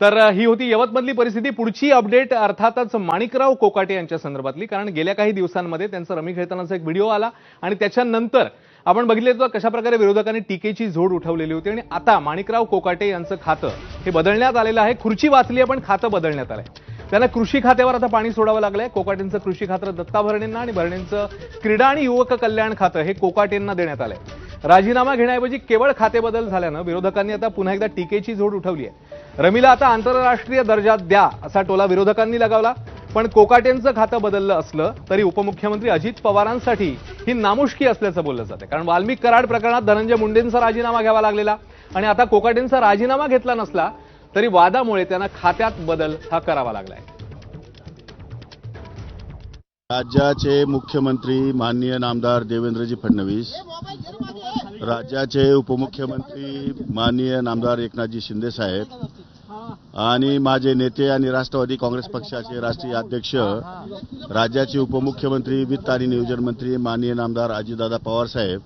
तर ही होती यवतमधली परिस्थिती. पुढची अपडेट अर्थातच माणिकराव कोकाटे यांच्या संदर्भातली कारण गेल्या काही दिवसांमध्ये त्यांचा रमी खेळतानाचा एक व्हिडिओ आला आणि त्याच्यानंतर आपण बघितले तर कशाप्रकारे विरोधकांनी टीकेची झोड उठवलेली होती आणि आता माणिकराव कोकाटे यांचं खातं हे बदलण्यात आलेलं आहे. खुर्ची वाचली आहे पण खातं बदलण्यात आलं आहे त्यांना कृषी खात्यावर आता पाणी सोडावं लागलंय. कोकाटेंचं कृषी खातं दत्ता भरणेंना आणि भरणेंचं क्रीडा आणि युवक कल्याण खातं हे कोकाटेंना देण्यात आलंय. राजीनामा घेण्याऐवजी केवळ खाते बदल झाल्यानं विरोधकांनी आता पुन्हा एकदा टीकेची झोड उठवली आहे रमीला आता आंतरराष्ट्रीय दर्जा द्या असा टोला विरोधकांनी लगावला. पण कोकाटेंचं खातं बदललं असलं तरी उपमुख्यमंत्री अजित पवारांसाठी ही नामुष्की असल्याचं बोललं जाते कारण वाल्मिक कराड प्रकरणात धनंजय मुंडेंचा राजीनामा घ्यावा लागलेला आणि आता कोकाटेंचा राजीनामा घेतला नसला तरी वादामुळे त्यांना खात्यात बदल हा करावा लागलाय. राज्याचे मुख्यमंत्री माननीय नामदार देवेंद्रजी फडणवीस राज्याचे उपमुख्यमंत्री माननीय नामदार एकनाथजी शिंदे साहेब आणि माझे नेते आणि राष्ट्रवादी काँग्रेस पक्षाचे राष्ट्रीय अध्यक्ष राज्याचे उपमुख्यमंत्री वित्त आणि नियोजन मंत्री माननीय नामदार अजितदादा पवार साहेब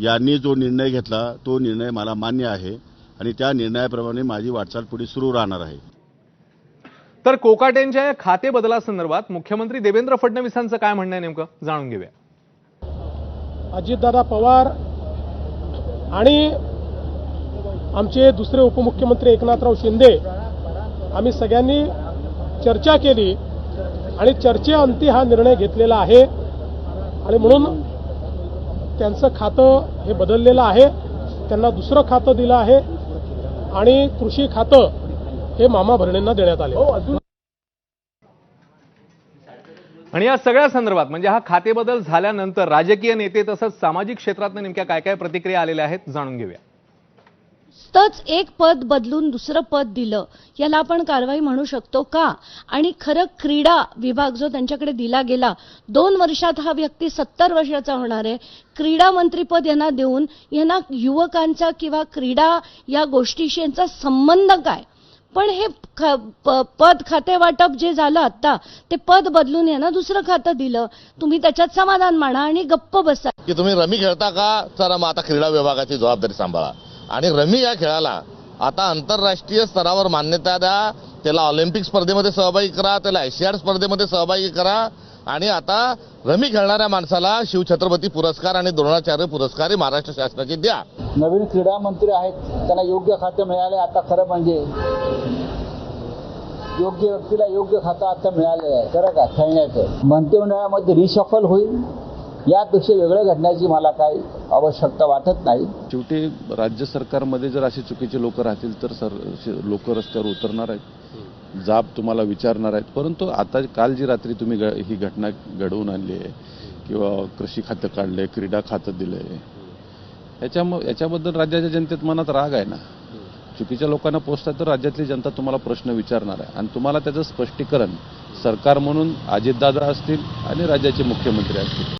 यांनी जो निर्णय घेतला तो निर्णय मला मान्य आहे आणि त्या निर्णयाप्रमाणे माझी वाटचाल पुढे सुरू राहणार आहे. तर कोकाटेंच्या या खाते बदलासंदर्भात मुख्यमंत्री देवेंद्र फडणवीसांचं काय म्हणणं आहे नेमकं? जाणून घेऊया. अजितदादा पवार आणि आमचे दुसरे उपमुख्यमंत्री एकनाथराव शिंदे आम्ही सगळ्यांनी चर्चा केली आणि चर्चेअंती हा निर्णय घेतलेला आहे. आणि म्हणून त्यांचं खातं हे बदललेलं आहे. त्यांना दुसरं खातं दिलं आहे आणि कृषी खातं हे मामा भरणेंना देण्यात आले. हो, आणि या सगळ्या संदर्भात म्हणजे हा खातेबदल झाल्यानंतर राजकीय नेते तसंच सामाजिक क्षेत्रात नेमक्या काय काय प्रतिक्रिया आलेल्या आहेत जाणून घेऊया. तच एक पद बदलून दुसरं पद दिलं. याला आपण कारवाई म्हणू शकतो का? आणि खरं क्रीडा विभाग जो त्यांच्याकडे दिला गेला दोन वर्षात हा व्यक्ती सत्तर वर्षाचा होणार आहे. क्रीडा मंत्रीपद यांना देऊन यांना युवकांचा किंवा क्रीडा या गोष्टीशी यांचा संबंध काय? पण हे ख- प- पद खाते वाटप जे झालं आता ते पद बदलून यांना दुसरं खातं दिलं. तुम्ही त्याच्यात समाधान माना आणि गप्प बसा. की तुम्ही रमी खेळता का? चला मग आता क्रीडा विभागाची जबाबदारी सांभाळा. आणि रमी या खेळाला आता आंतरराष्ट्रीय स्तरावर मान्यता द्या. त्याला ऑलिम्पिक स्पर्धेमध्ये सहभागी करा त्याला एशियाड स्पर्धेमध्ये सहभागी करा. आणि आता रमी खेळणाऱ्या माणसाला शिवछत्रपती पुरस्कार आणि द्रोणाचार्य पुरस्कार हे महाराष्ट्र शासनाचे द्या. नवीन क्रीडा मंत्री आहेत. त्यांना योग्य खाते मिळाले आता खरं म्हणजे योग्य व्यक्तीला योग्य खातं आता मिळालेलं आहे. खरं का? खेळण्याचं. मंत्रिमंडळामध्ये रिशफल होईल. यापेक्षा वेगळं घडण्याची मला काही आवश्यकता वाटत नाही. शेवटी राज्य सरकारमध्ये जर असे चुकीचे लोक राहतील तर सर लोक रस्त्यावर उतरणार आहेत. जाब तुम्हाला विचारणार आहेत. परंतु आता काल जी रात्री तुम्ही ही घटना घडवून आणली आहे किंवा कृषी खातं काढले क्रीडा खातं दिलंय याच्या याच्याबद्दल राज्याच्या जनतेत मनात राग आहे ना? चुकीच्या लोकांना पोचतात तर राज्यातली जनता तुम्हाला प्रश्न विचारणार आहे. आणि तुम्हाला त्याचं स्पष्टीकरण सरकार म्हणून अजितदादा असतील आणि राज्याचे मुख्यमंत्री असतील.